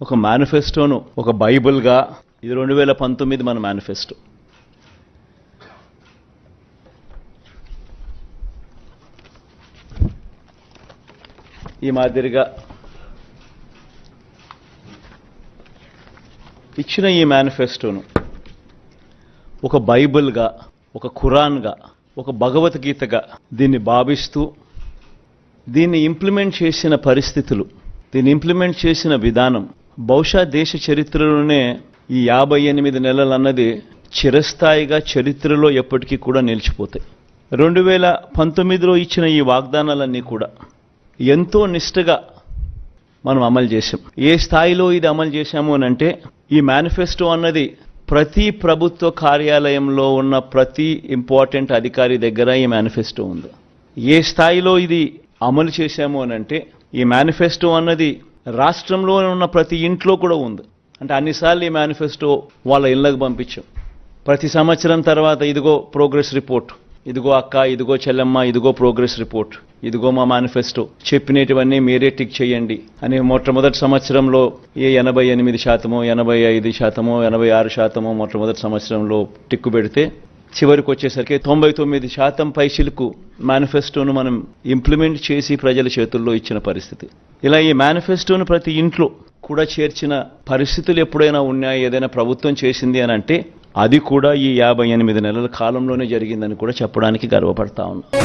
ఒక మేనిఫెస్టోను ఒక బైబిల్గా ఇది రెండు వేల పంతొమ్మిది మన మేనిఫెస్టో ఈ మాదిరిగా ఇచ్చిన ఈ మేనిఫెస్టోను ఒక బైబిల్గా ఒక ఖురాన్గా ఒక భగవద్గీతగా దీన్ని భావిస్తూ దీన్ని ఇంప్లిమెంట్ చేసిన పరిస్థితులు దీన్ని ఇంప్లిమెంట్ చేసిన విధానం బహుశా దేశ చరిత్రలోనే ఈ యాభై ఎనిమిది నెలలు అన్నది చిరస్థాయిగా చరిత్రలో ఎప్పటికీ కూడా నిలిచిపోతాయి. రెండు వేల పంతొమ్మిదిలో ఇచ్చిన ఈ వాగ్దానాలన్నీ కూడా ఎంతో నిష్ఠగా మనం అమలు చేశాం. ఏ స్థాయిలో ఇది అమలు చేశాము అని అంటే ఈ మేనిఫెస్టో అన్నది ప్రతి ప్రభుత్వ కార్యాలయంలో ఉన్న ప్రతి ఇంపార్టెంట్ అధికారి దగ్గర ఈ మేనిఫెస్టో ఉంది. ఏ స్థాయిలో ఇది అమలు చేశాము అని అంటే ఈ మేనిఫెస్టో అన్నది రాష్ట్రంలో ఉన్న ప్రతి ఇంట్లో కూడా ఉంది. అంటే అన్నిసార్లు ఈ మేనిఫెస్టో వాళ్ళ ఇళ్ళకు పంపించాం. ప్రతి సంవత్సరం తర్వాత ఇదిగో ప్రోగ్రెస్ రిపోర్ట్ ఇదిగో అక్క ఇదిగో చెల్లెమ్మ ఇదిగో ప్రోగ్రెస్ రిపోర్ట్ ఇదిగో మా మేనిఫెస్టో చెప్పినటువన్నీ మీరే టిక్ చేయండి. అని మొట్టమొదటి సంవత్సరంలో ఏ ఎనభై ఎనిమిది శాతమో ఎనభై ఐదు శాతమో ఎనభై ఆరు శాతమో మొట్టమొదటి సంవత్సరంలో టిక్కు పెడితే చివరికి వచ్చేసరికి తొంభై తొమ్మిది శాతం పైచిలకు మేనిఫెస్టోను మనం ఇంప్లిమెంట్ చేసి ప్రజల చేతుల్లో ఇచ్చిన పరిస్థితి. ఇలా ఈ మేనిఫెస్టోను ప్రతి ఇంట్లో కూడా చేర్చిన పరిస్థితులు ఎప్పుడైనా ఉన్నాయా? ఏదైనా ప్రభుత్వం చేసింది అని అంటే అది కూడా ఈ యాభై ఎనిమిది నెలల కాలంలోనే జరిగిందని కూడా చెప్పడానికి గర్వపడతా ఉన్నాం.